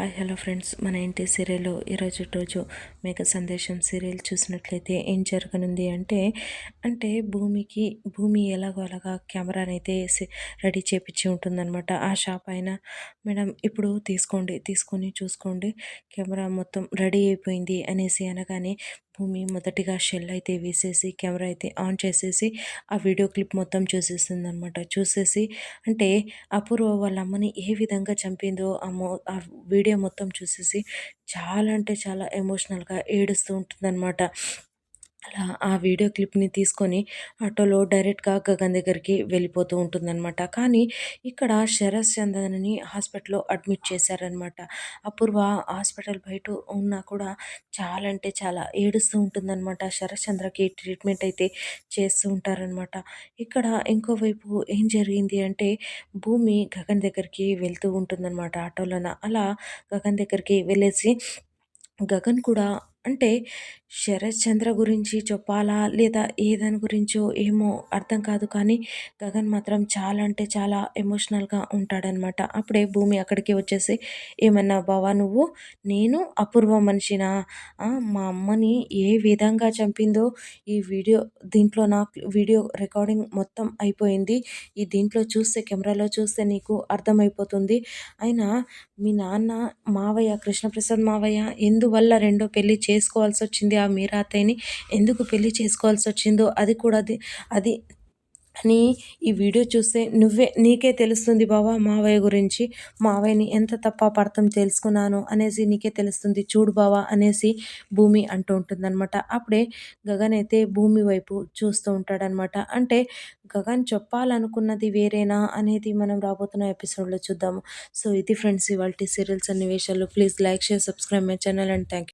Hi hello friends. మన ఇంటి serial ఈరోజు రోజు మేక సందేశం సీరియల్ చూసినట్లయితే ఏం జరగనుంది అంటే అంటే భూమికి భూమి ఎలాగో అలాగా కెమెరాని అయితే రెడీ చేపించి ఉంటుందన్నమాట. ఆ షాప్ అయినా మేడం ఇప్పుడు తీసుకోండి తీసుకొని చూసుకోండి. కెమెరా మొత్తం రెడీ అయిపోయింది అనేసి అనగానే భూమి మొదటిగా షెల్ అయితే వేసేసి కెమెరా అయితే ఆన్ చేసేసి ఆ వీడియో క్లిప్ మొత్తం చూసేస్తుంది అనమాట చూసేసి అంటే అపూర్వ వాళ్ళ అమ్మని ఏ విధంగా చంపిందో ఆ మో ఆ వీడియో మొత్తం చూసేసి చాలా అంటే చాలా ఎమోషనల్గా ఏడుస్తూ ఉంటుందన్నమాట. అలా ఆ వీడియో క్లిప్ని తీసుకొని ఆటోలో డైరెక్ట్గా గగన్ దగ్గరికి వెళ్ళిపోతూ ఉంటుందన్నమాట. కానీ ఇక్కడ శరత్ చందనని హాస్పిటల్లో అడ్మిట్ చేశారనమాట అపూర్వ హాస్పిటల్ బయట ఉన్నా కూడా చాలా అంటే చాలా ఏడుస్తూ ఉంటుందన్నమాట. శరత్ చంద్రకి ట్రీట్మెంట్ అయితే చేస్తూ ఉంటారనమాట ఇక్కడ ఇంకోవైపు ఏం జరిగింది అంటే భూమి గగన్ దగ్గరికి వెళ్తూ ఉంటుందన్నమాట ఆటోలోన. అలా గగన్ దగ్గరికి వెళ్ళేసి గగన్ కూడా అంటే శరత్ చంద్ర గురించి చెప్పాలా? లేదా ఏ దాని గురించో ఏమో అర్థం కాదు. కానీ గగన్ మాత్రం చాలా అంటే చాలా ఎమోషనల్గా ఉంటాడనమాట అప్పుడే భూమి అక్కడికి వచ్చేసి ఏమన్నా బావా నువ్వు? నేను అపూర్వ మనిషినా? మా అమ్మని ఏ విధంగా చంపిందో ఈ వీడియో దీంట్లో నాకు వీడియో రికార్డింగ్ మొత్తం అయిపోయింది. ఈ దీంట్లో చూస్తే కెమెరాలో చూస్తే నీకు అర్థమైపోతుంది. అయినా మీ నాన్న మావయ్య కృష్ణప్రసాద్ మావయ్య ఎందువల్ల రెండో పెళ్ళి చేసుకోవాల్సి వచ్చింది ఆ మీరాతయ్యని. ఎందుకు పెళ్ళి చేసుకోవాల్సి వచ్చిందో అది కూడా అది అది అని ఈ వీడియో చూస్తే నువ్వే నీకే తెలుస్తుంది బావా మావయ్య గురించి. మావయ్యని ఎంత తప్ప పడతాం తెలుసుకున్నాను అనేసి నీకే తెలుస్తుంది. చూడు బావా అనేసి భూమి అంటూ ఉంటుందన్నమాట. అప్పుడే గగన్ అయితే భూమి వైపు చూస్తూ ఉంటాడనమాట అంటే గగన్ చెప్పాలనుకున్నది వేరేనా అనేది మనం రాబోతున్న ఎపిసోడ్లో చూద్దాము. సో ఇది ఫ్రెండ్స్ ఇవాళ సీరియల్స్ అన్ని విషయాలు please like share subscribe my channel and thank